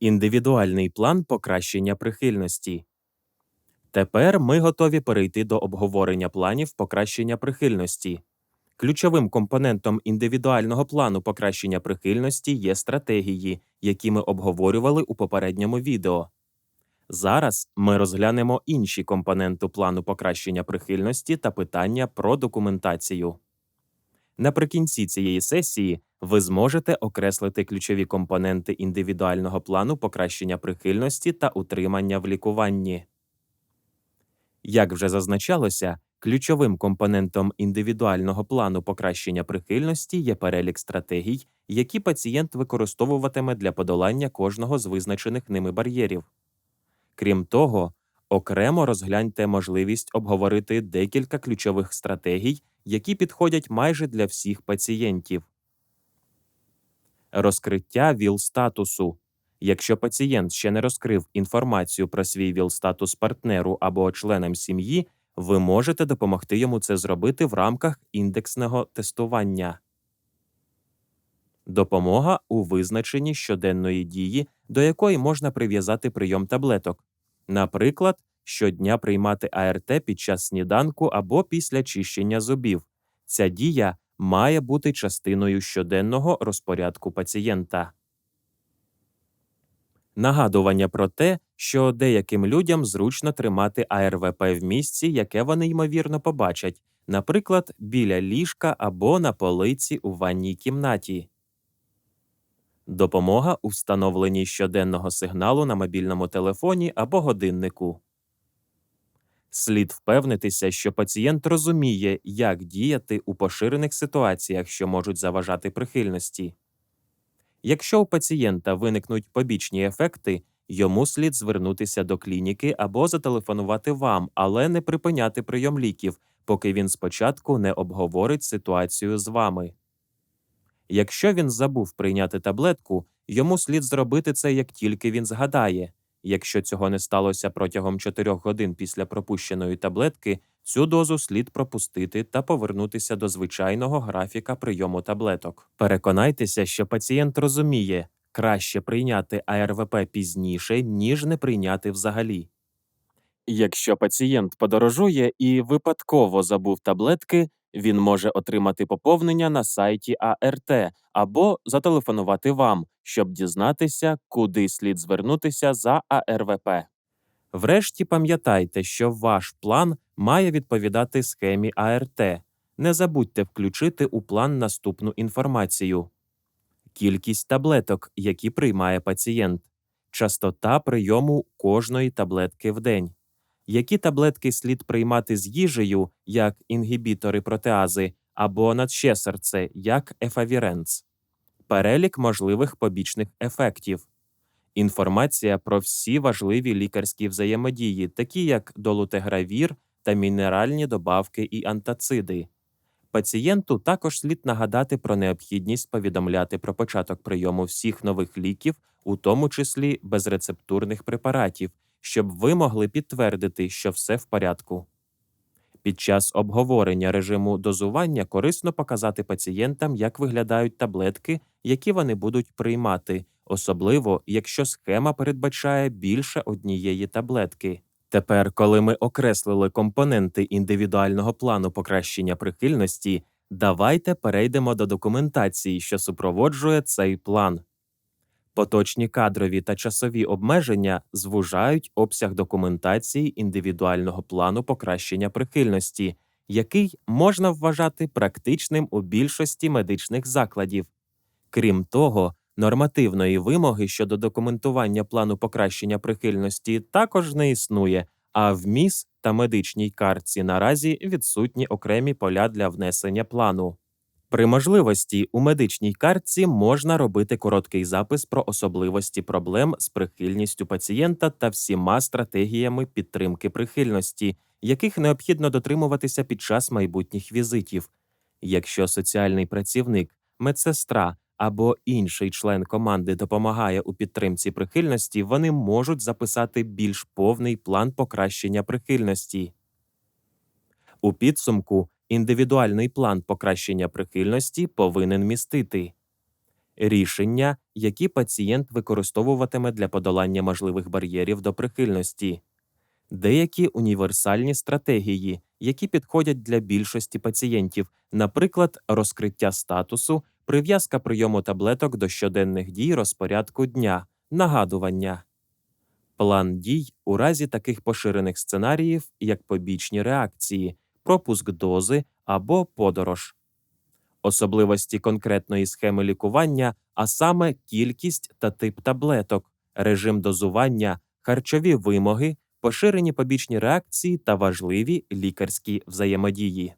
Індивідуальний план покращення прихильності. Тепер ми готові перейти до обговорення планів покращення прихильності. Ключовим компонентом індивідуального плану покращення прихильності є стратегії, які ми обговорювали у попередньому відео. Зараз ми розглянемо інші компоненти плану покращення прихильності та питання про документацію. Наприкінці цієї сесії ви зможете окреслити ключові компоненти індивідуального плану покращення прихильності та утримання в лікуванні. Як вже зазначалося, ключовим компонентом індивідуального плану покращення прихильності є перелік стратегій, які пацієнт використовуватиме для подолання кожного з визначених ними бар'єрів. Крім того, окремо розгляньте можливість обговорити декілька ключових стратегій, які підходять майже для всіх пацієнтів. Розкриття ВІЛ-статусу. Якщо пацієнт ще не розкрив інформацію про свій ВІЛ-статус партнеру або членам сім'ї, ви можете допомогти йому це зробити в рамках індексного тестування. Допомога у визначенні щоденної дії, до якої можна прив'язати прийом таблеток, наприклад, щодня приймати АРТ під час сніданку або після чищення зубів. Ця дія має бути частиною щоденного розпорядку пацієнта. Нагадування про те, що деяким людям зручно тримати АРВП в місці, яке вони ймовірно побачать, наприклад, біля ліжка або на полиці у ванній кімнаті. Допомога у встановленні щоденного сигналу на мобільному телефоні або годиннику. Слід впевнитися, що пацієнт розуміє, як діяти у поширених ситуаціях, що можуть заважати прихильності. Якщо у пацієнта виникнуть побічні ефекти, йому слід звернутися до клініки або зателефонувати вам, але не припиняти прийом ліків, поки він спочатку не обговорить ситуацію з вами. Якщо він забув прийняти таблетку, йому слід зробити це як тільки він згадає. Якщо цього не сталося протягом 4 годин після пропущеної таблетки, цю дозу слід пропустити та повернутися до звичайного графіка прийому таблеток. Переконайтеся, що пацієнт розуміє, краще прийняти АРВП пізніше, ніж не прийняти взагалі. Якщо пацієнт подорожує і випадково забув таблетки, він може отримати поповнення на сайті АРТ або зателефонувати вам, щоб дізнатися, куди слід звернутися за АРВП. Врешті пам'ятайте, що ваш план має відповідати схемі АРТ. Не забудьте включити у план наступну інформацію: кількість таблеток, які приймає пацієнт, частота прийому кожної таблетки в день які таблетки слід приймати з їжею, як інгібітори протеази, або надщесерце, як ефавіренц, перелік можливих побічних ефектів, інформація про всі важливі лікарські взаємодії, такі як долутегравір та мінеральні добавки і антациди. Пацієнту також слід нагадати про необхідність повідомляти про початок прийому всіх нових ліків, у тому числі безрецептурних препаратів, щоб ви могли підтвердити, що все в порядку. Під час обговорення режиму дозування корисно показати пацієнтам, як виглядають таблетки, які вони будуть приймати, особливо якщо схема передбачає більше однієї таблетки. Тепер, коли ми окреслили компоненти індивідуального плану покращення прихильності, давайте перейдемо до документації, що супроводжує цей план. Поточні кадрові та часові обмеження звужають обсяг документації індивідуального плану покращення прихильності, який можна вважати практичним у більшості медичних закладів. Крім того, нормативної вимоги щодо документування плану покращення прихильності також не існує, а в МІС та медичній картці наразі відсутні окремі поля для внесення плану. При можливості у медичній картці можна робити короткий запис про особливості проблем з прихильністю пацієнта та всіма стратегіями підтримки прихильності, яких необхідно дотримуватися під час майбутніх візитів. Якщо соціальний працівник, медсестра або інший член команди допомагає у підтримці прихильності, вони можуть записати більш повний план покращення прихильності. У підсумку індивідуальний план покращення прихильності повинен містити рішення, які пацієнт використовуватиме для подолання можливих бар'єрів до прихильності, деякі універсальні стратегії, які підходять для більшості пацієнтів, наприклад, розкриття статусу, прив'язка прийому таблеток до щоденних дій розпорядку дня, нагадування. План дій у разі таких поширених сценаріїв, як побічні реакції, пропуск дози або подорож. Особливості конкретної схеми лікування, а саме кількість та тип таблеток, режим дозування, харчові вимоги, поширені побічні реакції та важливі лікарські взаємодії.